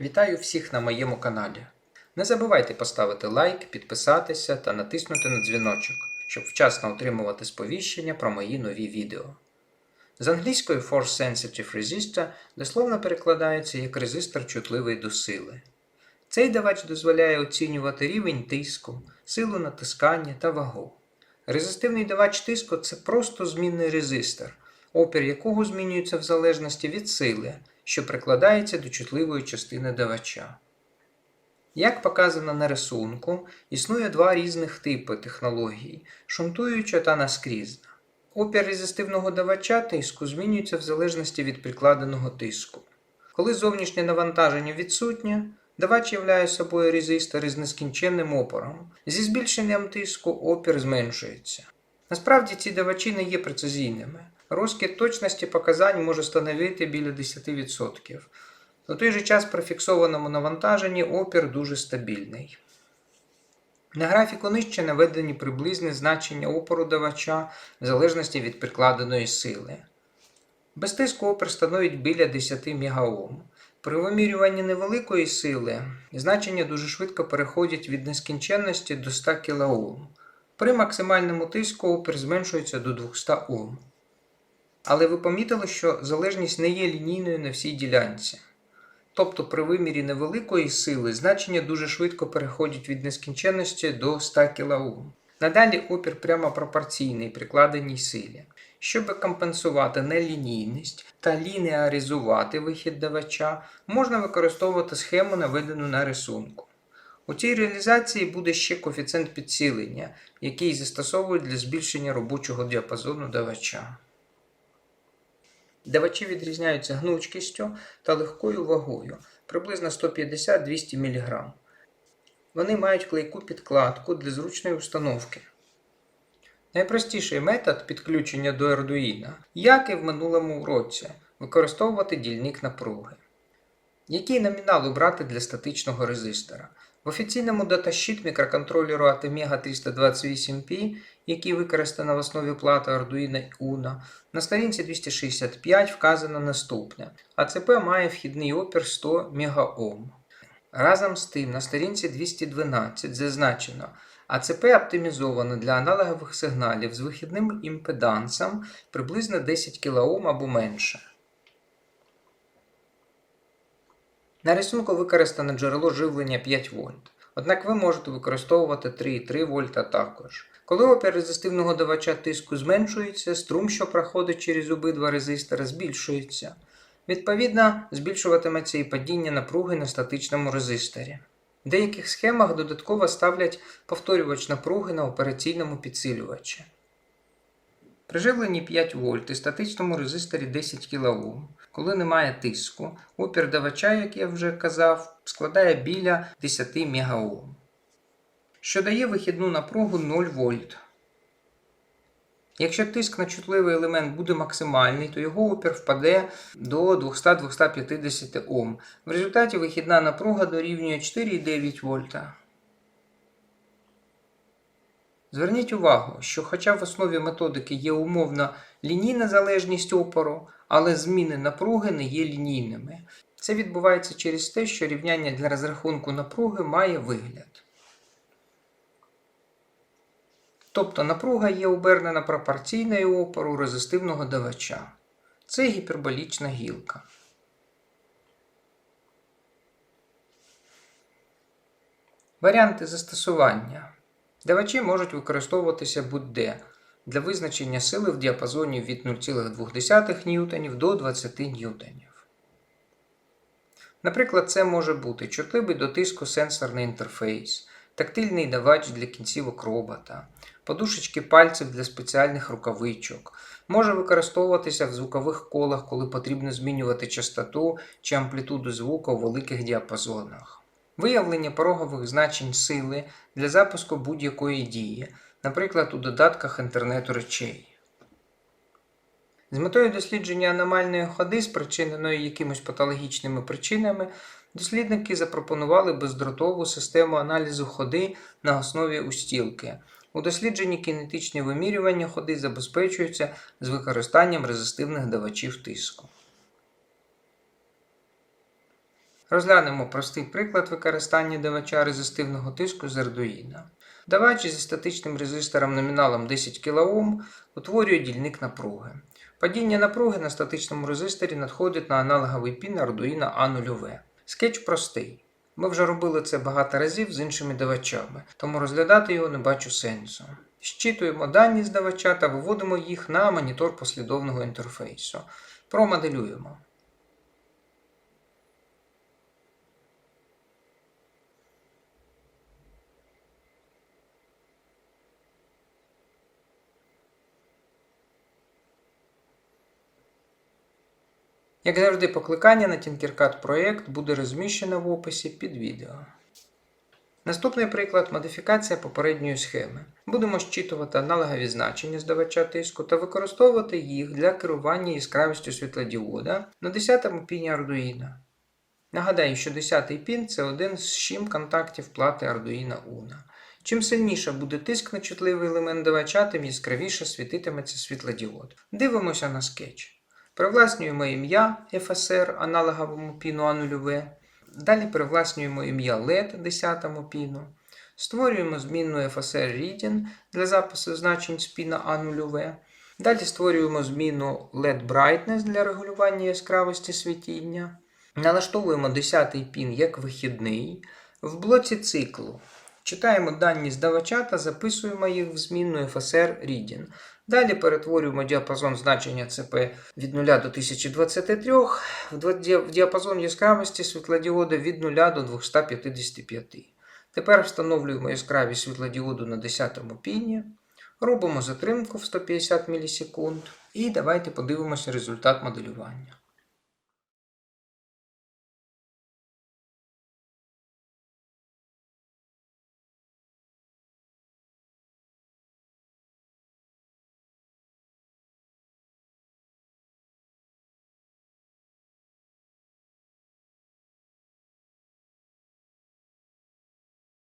Вітаю всіх на моєму каналі. Не забувайте поставити лайк, підписатися та натиснути на дзвіночок, щоб вчасно отримувати сповіщення про мої нові відео. З англійської Force Sensitive Resistor дословно перекладається як резистор чутливий до сили. Цей давач дозволяє оцінювати рівень тиску, силу натискання та вагу. Резистивний давач тиску це просто змінний резистор, опір якого змінюється в залежності від сили, що прикладається до чутливої частини давача. Як показано на рисунку, існує два різних типи технологій шунтуюча та наскрізна. Опір резистивного давача тиску змінюється в залежності від прикладеного тиску. Коли зовнішнє навантаження відсутнє, давач являє собою резистор із нескінченним опором. Зі збільшенням тиску опір зменшується. Насправді ці давачі не є прецизійними. Розкид точності показань може становити біля 10%. На той же час при фіксованому навантаженні опір дуже стабільний. На графіку нижче наведені приблизне значення опору давача в залежності від прикладеної сили. Без тиску опір становить біля 10 МОм. При вимірюванні невеликої сили значення дуже швидко переходять від нескінченності до 100 кОм. При максимальному тиску опір зменшується до 200 Ом. Але ви помітили, що залежність не є лінійною на всій ділянці. Тобто при вимірі невеликої сили значення дуже швидко переходять від нескінченності до 100 кОм. Надалі опір прямо пропорційний прикладеній силі. Щоб компенсувати нелінійність та лінеаризувати вихід давача, можна використовувати схему, наведену на рисунку. У цій реалізації буде ще коефіцієнт підсилення, який застосовують для збільшення робочого діапазону давача. Давачі відрізняються гнучкістю та легкою вагою приблизно 150-200 мг. Вони мають клейку підкладку для зручної установки. Найпростіший метод підключення до Ардуїна, як і в минулому уроці, використовувати дільник напруги. Який номінал обрати для статичного резистора? В офіційному даташіт мікроконтролеру Atmega 328P, який використано в основі плати Arduino Uno, на сторінці 265 вказано наступне: АЦП має вхідний опір 100 МОм. Разом з тим, на сторінці 212 зазначено, АЦП оптимізовано для аналогових сигналів з вихідним імпедансом приблизно 10 кОм або менше. На рисунку використане джерело живлення 5 В. Однак ви можете використовувати 3,3 вольта також. Коли опір резистивного давача тиску зменшується, струм, що проходить через обидва резистори, збільшується. Відповідно, збільшуватиметься і падіння напруги на статичному резисторі. В деяких схемах додатково ставлять повторювач напруги на операційному підсилювачі. При живленні 5 вольт і статичному резисторі 10 кОм, коли немає тиску, опір давача, як я вже казав, складає біля 10 МОм, що дає вихідну напругу 0 вольт. Якщо тиск на чутливий елемент буде максимальний, то його опір впаде до 200-250 Ом. В результаті вихідна напруга дорівнює 4,9 вольта. Зверніть увагу, що хоча в основі методики є умовна лінійна залежність опору, але зміни напруги не є лінійними. Це відбувається через те, що рівняння для розрахунку напруги має вигляд. Тобто напруга є обернена пропорційною опору резистивного давача. Це гіперболічна гілка. Варіанти застосування. Давачі можуть використовуватися будь-де для визначення сили в діапазоні від 0,2 ньютонів до 20 ньютонів. Наприклад, це може бути чутливий до тиску сенсорний інтерфейс, тактильний давач для кінцівок робота, подушечки пальців для спеціальних рукавичок, може використовуватися в звукових колах, коли потрібно змінювати частоту чи амплітуду звука у великих діапазонах. Виявлення порогових значень сили для запуску будь-якої дії, наприклад, у додатках інтернету речей. З метою дослідження аномальної ходи, спричиненої якимось патологічними причинами, дослідники запропонували бездротову систему аналізу ходи на основі устілки. У дослідженні кінетичні вимірювання ходи забезпечуються з використанням резистивних давачів тиску. Розглянемо простий приклад використання давача резистивного тиску з Arduino. Давач зі статичним резистором номіналом 10 кОм утворює дільник напруги. Падіння напруги на статичному резисторі надходить на аналоговий пін Arduino A0V. Скетч простий. Ми вже робили це багато разів з іншими давачами, тому розглядати його не бачу сенсу. Щитуємо дані з давача та виводимо їх на монітор послідовного інтерфейсу. Промоделюємо. Як завжди, покликання на Tinkercad проєкт буде розміщено в описі під відео. Наступний приклад модифікація попередньої схеми. Будемо щитувати аналогові значення здавача тиску та використовувати їх для керування яскравістю світлодіода на 10-му піні Arduino. Нагадаю, що 10-й пін це один з 7 контактів плати Arduino Uno. Чим сильніше буде тиск на чутливий елемент давача, тим яскравіше світитиметься світлодіод. Дивимося на скетч. Привласнюємо ім'я FSR аналоговому піну А0В. Далі привласнюємо ім'я LED 10 піну. Створюємо змінну FSR Reading для запису значень з піна А0В. Далі створюємо зміну LED Brightness для регулювання яскравості світіння. Налаштовуємо 10 пін як вихідний. В блоці циклу читаємо дані здавача та записуємо їх в змінну FSR Reading. Далі перетворюємо діапазон значення ЦП від 0 до 1023 в діапазон яскравості світлодіоду від 0 до 255. Тепер встановлюємо яскравість світлодіоду на 10 піні, робимо затримку в 150 мілісекунд і давайте подивимося результат моделювання.